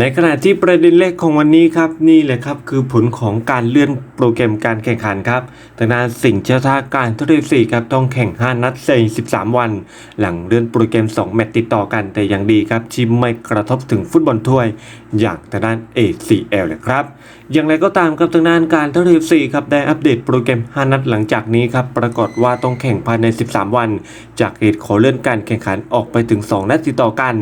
ในขณะที่ประเด็นแรกของวันนี้ครับนี่แหละครับคือผลของการเลื่อนโปรแกรมการแข่งขันครับทางด้านสิงห์เจ้าท่าการทะเลสีครับต้องแข่ง 5 นัดใน13 วัน หลังเลื่อนโปรแกรม 2 แมตช์ติดต่อกันแต่ยังดีครับที่ไม่กระทบถึงฟุตบอลถ้วย อย่างทางด้าน ACL เลยครับ อย่างไรก็ตามครับทางด้านการทะเลสีครับได้อัปเดตโปรแกรม 5 นัดหลังจากนี้ครับปรากฏว่าต้องแข่งภายใน 13 วัน จากเหตุขอเลื่อนการแข่งขันออกไปถึง 2 นัดติดต่อกัน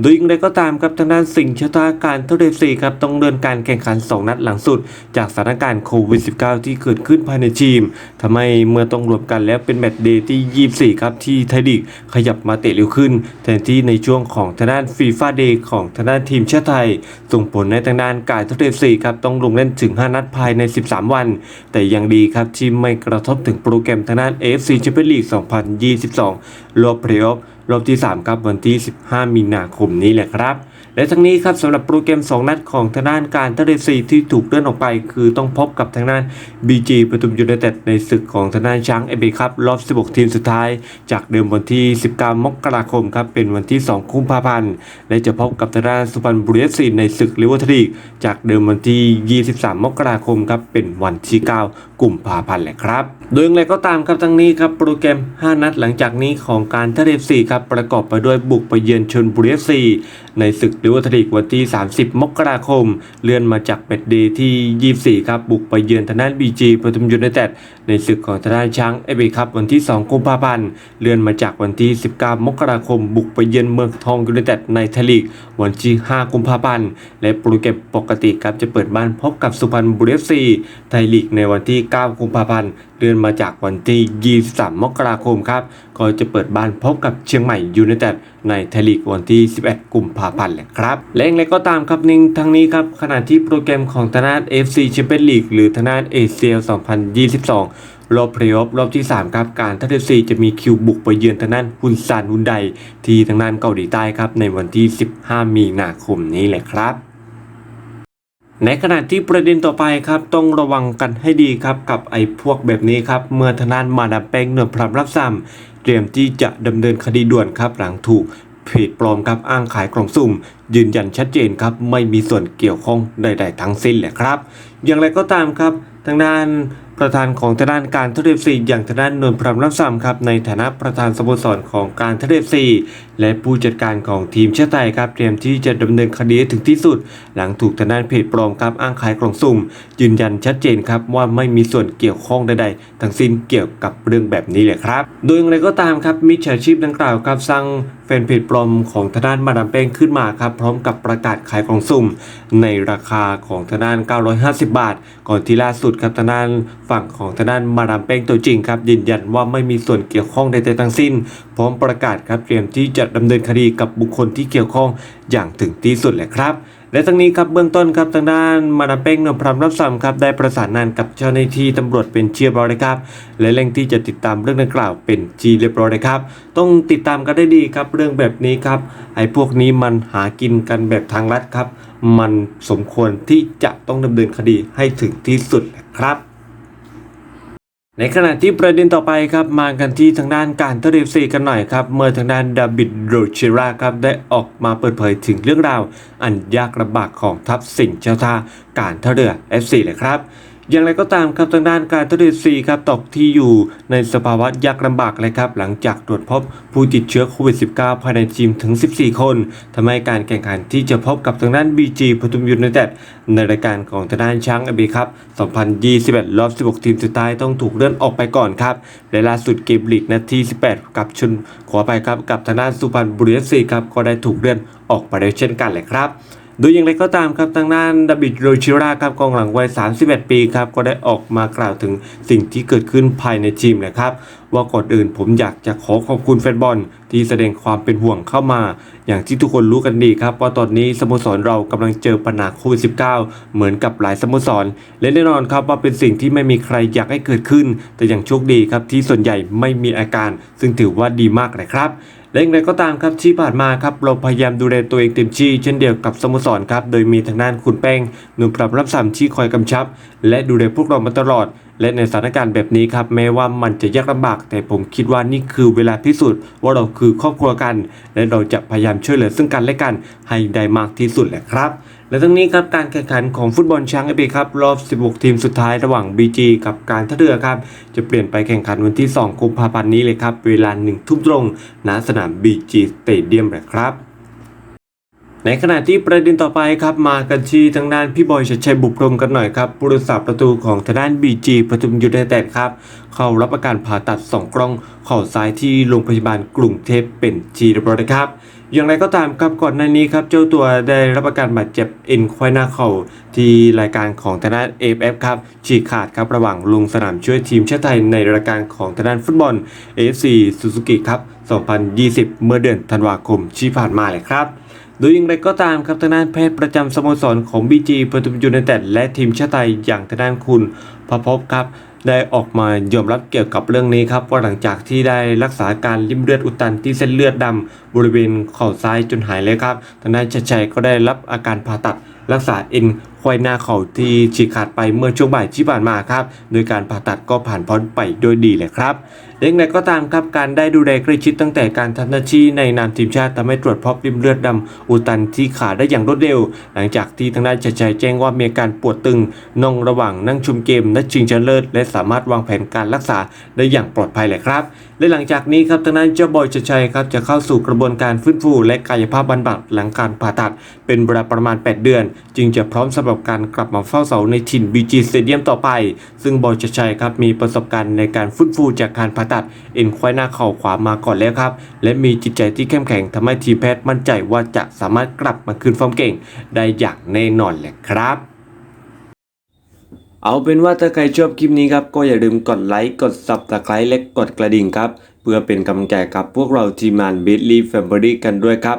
โดยอย่างไรก็ตามครับทางด้านสิงห์ชะตาการเทเลซีครับต้องเลื่อนการแข่งขัน 2 นัดหลังสุด จากสถานการณ์โควิด -19 ที่เกิดขึ้นภายในทีมทำให้เมื่อต้องรวมกันแล้วเป็นแมตช์เดย์ที่ 24 ครับที่ไทยลีกขยับมาเตะเร็วขึ้น แทนที่ในช่วงของทางด้านฟีฟ่าเดย์ของทางด้านทีมชาติไทย ส่งผลในทางด้านการเทเลซีครับต้องลงเล่นถึง 5 นัดภายใน 13 วัน แต่ยังดีครับที่ไม่กระทบถึงโปรแกรมทางด้าน AFC Champions League 2022รอบเพลย์ออฟ รอบที่ 3 ครับวันที่ 15 มีนาคมนี้แหละครับ และทั้งนี้ครับสำหรับโปรแกรม 2 นัดของทางด้านการทะเลซีที่ถูกเลื่อนออกไป คือต้องพบกับทางด้าน BG ปทุมยูไนเต็ดในศึกของทางด้านช้างเอเบครับรอบ 16 ทีมสุดท้าย จากเดิมวันที่ 19 มกราคมครับเป็นวันที่ 2 กุมภาพันธ์ และจะพบกับทางด้านสุพรรณบุรีซีในศึกลิเวอร์พูลจากเดิมวันที่ 23 มกราคมครับเป็นวันที่ 9 กุมภาพันธ์แหละครับโดยอย่างไรก็ตามครับทั้งนี้ครับโปรแกรม 5 นัดหลังจากนี้ของการทะเลซีครับประกอบไปด้วยบุกไปเยือนชนบุรีเอฟซีในศึกลิเวอร์พูลวันที่ 30 มกราคม เลื่อนมาจากแมตช์เดย์ที่ 24 ครับบุกไปเยือนทางด้านบีจีปทุมยูไนเต็ดในศึกของทางด้านช้างเอเบครับวันที่ 2 กุมภาพันธ์เลื่อนมาจากวันที่ 19 มกราคม บุกไปเยือนเมืองทองยูไนเต็ดในไทยลีกวันที่ 5 กุมภาพันธ์และโปรแกรมปกติครับจะเปิดบ้านพบกับสุพรรณบุรีเอฟซีไทยลีกในวันที่ 9 กุมภาพันธ์เลื่อนมาจากวันที่ 23 มกราคมครับ ก็จะเปิดบ้านพบกับเชียงใหม่ยูไนเต็ดในไทยลีกวันที่ 11 กุมภาพันธ์แหละครับและอย่างไรก็ตามครับนิ่งทั้งนี้ครับ ขณะที่โปรแกรมของทางด้าน FC Champions League หรือทางด้าน ACL 2022รอบเพลย์ออฟรอบที่ 3 ครับ การทัพเอฟซีจะมีคิวบุกไปเยือนทางด้านฮุนซานฮุนไดที่ทางด้านเกาหลีใต้ครับ ในวันที่ 15 มีนาคมนี้แหละครับ ในขณะที่ประเด็นต่อไปครับต้องระวังกันให้ดีครับกับไอ้พวกแบบนี้ครับเมื่อทางด้านมาดามแป้งเนือพรับรับซ้ำเตรียมที่จะดำเนินคดีด่วนครับหลังถูกเพจปลอมครับอ้างขายกล่องสุ่ม ยืนยันชัดเจนครับไม่มีส่วนเกี่ยวข้องใด ๆ ทั้งสิ้นแหละครับ อย่างไรก็ตามครับ ทางด้านประธานของทางด้านการทะเลซีอย่างทางด้านนนท์พรหมรับซ้ำครับในฐานะประธานสโมสรของการทะเลซี และผู้จัดการของทีมชาติไทยครับเตรียมที่จะดำเนินคดีถึงที่สุด หลังถูกทางด้านเพจปลอมครับอ้างขายกล่องสุ่ม ยืนยันชัดเจนครับว่าไม่มีส่วนเกี่ยวข้องใดๆ ทั้งสิ้นเกี่ยวกับเรื่องแบบนี้เลยครับ โดยอย่างไรก็ตามครับมิจฉาชีพดังกล่าวครับสร้างแฟนเพจปลอมของทางด้านมาดามเป้งขึ้นมาครับพร้อมกับประกาศขายกล่องสุ่ม ในราคาของทางด้าน 950 บาท ก่อนที่ล่าสุดครับทางด้านฝั่งของทางด้านมาดามเป้งตัวจริงครับยืนยันว่าไม่มีส่วนเกี่ยวข้องใดๆทั้งสิ้น พร้อมประกาศครับเตรียมที่จะดำเนินคดีกับบุคคลที่เกี่ยวข้องอย่างถึงที่สุดแหละครับและทั้งนี้ครับเบื้องต้นครับทางด้านมาดามเป้งนพพรหมรับซ้ำครับได้ประสานงานกับเจ้าหน้าที่ตำรวจเป็นเชียบร้อยเลยครับ และเร่งที่จะติดตามเรื่องดังกล่าวเป็นจีเรียบร้อยเลยครับ ต้องติดตามกันได้ดีครับเรื่องแบบนี้ครับไอ้พวกนี้มันหากินกันแบบทางลัดครับ มันสมควรที่จะต้องดำเนินคดีให้ถึงที่สุดนะครับ ในขณะที่ประเด็นต่อไปครับมากันที่ทางด้านการเทเลซีกันหน่อยครับ เมื่อทางด้านดาบิดโรชิราครับได้ออกมาเปิดเผยถึงเรื่องราว อันยากลำบากของทัพสิงห์เจ้าท่าการท่าเรือ FC เลยครับ อย่างไรก็ตามครับทางด้านการทะเลซีครับตกที่อยู่ในสภาวะยากลำบากเลยครับ หลังจากตรวจพบผู้ติดเชื้อโควิด -19 ภายในทีมถึง 14 คนทำให้การแข่งขันที่จะพบกับทางด้าน BG ปทุมยูไนเต็ดในรายการของทางด้านช้างอเบครับ 2021 รอบ 16 ทีมสุดท้ายต้องถูกเลื่อนออกไปก่อนครับและล่าสุดเกมลีกนาที 18 กับชนขอไปครับกับทางด้านสุพรรณบุรีเอฟซีครับก็ได้ถูกเลื่อนออกไปแล้วยเช่นกันแหละครับ โดยอย่างไรก็ตามครับทางด้านดาบิดโรชิราครับกองหลังวัย 31 ปีครับก็ได้ออกมากล่าวถึงสิ่งที่เกิดขึ้นภายในทีมนะครับ ว่าก่อนอื่นผมอยากจะขอขอบคุณแฟนบอล ที่แสดงความเป็นห่วงเข้ามา อย่างที่ทุกคนรู้กันดีครับ ว่าตอนนี้สโมสรเรากำลังเจอปัญหาโควิด -19 เหมือนกับหลายสโมสร และแน่นอนครับว่าเป็นสิ่งที่ไม่มีใครอยากให้เกิดขึ้น แต่อย่างโชคดีครับที่ส่วนใหญ่ไม่มีอาการ ซึ่งถือว่าดีมากเลยครับ และอย่างไรก็ตามครับที่ผ่านมาครับเราพยายามดูแลตัวเองเต็มที่เช่นเดียวกับสโมสรครับโดยมีทางด้านคุณแป้งหนุ่มปรับรับสัมที่คอยกำชับ และดูแลพวกเรามาตลอด และในสถานการณ์แบบนี้ครับแม้ว่ามันจะยากลำบากแต่ผมคิดว่านี่คือเวลาพิสูจน์ว่าเราคือครอบครัวกัน และเราจะพยายามช่วยเหลือซึ่งกันและกันให้ได้มากที่สุดแหละครับ และทั้งนี้ครับการแข่งขันของฟุตบอลช้างเอเบครับรอบ 16 ทีมสุดท้ายระหว่าง BG กับการท่าเรือครับจะเปลี่ยนไปแข่งขันวันที่ 2 กุมภาพันธ์นี้เลยครับเวลา1ทุ่มตรงณสนาม BG Stadium เลยครับ ในขณะที่ประเด็นต่อไปครับมากันที่ทางด้านพี่บอยชัดชัยบุพรมกันหน่อยครับผู้รักษาประตูของทางด้าน BG ประทุมยูไนเต็ดครับ เข้ารับประการผ่าตัด2กล้องเข่าซ้ายที่โรงพยาบาลกรุงเทพเป็นทีเรียบร้อยนะครับอย่างไรก็ตามครับก่อนหน้านี้ครับเจ้าตัวได้รับอาการบาดเจ็บเอ็นควายหน้าเข่าที่รายการของทางด้าน AFF ครับฉีกขาดครับระหว่างลงสนามช่วยทีมชาติไทยในรายการของทางด้านฟุตบอล AFC Suzuki ครับ 2020 เมื่อเดือนธันวาคมที่ผ่านมาเลยครับ โดยอย่างไรก็ตามครับทางด้านแพทย์ประจำสโมสรของ BG ประตูยูไนเต็ดและทีมชาติไทยอย่างทางด้านคุณพระพบครับ ได้ออกมายอมรับเกี่ยวกับเรื่องนี้ครับว่าหลังจากที่ได้รักษาการริ่มเลือดอุดตันที่เส้นเลือดดำบริเวณข้อซ้ายจนหายเลยครับทางด้านชัยชัยก็ได้รับอาการผ่าตัดรักษาเอ็น ควายหน้าเข่าที่ฉีกขาดไปเมื่อช่วงบ่ายที่ผ่านมาครับ โดยการผ่าตัดก็ผ่านพ้นไปโดยดีเลยครับเด็กไหนก็ตามครับการได้ดูแลใกล้ชิดตั้งแต่การทำหน้าที่ในนามทีมชาติทำให้ตรวจพบริมเลือดดำอุดตันที่ขาได้อย่างรวดเร็ว หลังจากที่ทางด้านชัดชัยแจ้งว่ามีอาการปวดตึงน่องระหว่างนั่งชมเกมนัดชิงชนะเลิศและสามารถวางแผนการรักษาได้อย่างปลอดภัยเลยครับ และหลังจากนี้ครับทางด้านเจ้าบอยชัดชัยครับจะเข้าสู่กระบวนการฟื้นฟูและกายภาพบำบัดหลังการผ่าตัด เป็นเวลาประมาณ 8 เดือน จึงจะพร้อมสำหรับการกลับมาเฝ้าเสาในถิ่น BG Stadium ต่อไป ซึ่งบอยชัดชัยครับมีประสบการณ์ในการฟื้นฟูจากการผ่าตัดเอ็นควายหน้าเข่าขวามาก่อนแล้วครับ และมีจิตใจที่เข้มแข็งทำให้ทีมแพทย์มั่นใจว่าจะสามารถกลับมาคืนฟอร์มเก่ง ได้อย่างแน่นอนแหละครับเอาเป็นว่าถ้าใครชอบคลิปนี้ครับ ก็อย่าลืมกดไลค์ กด Subscribe และกดกระดิ่งครับ เพื่อเป็นกำลังใจกับพวกเราทีมงาน b i t l y Family กันด้วยครับ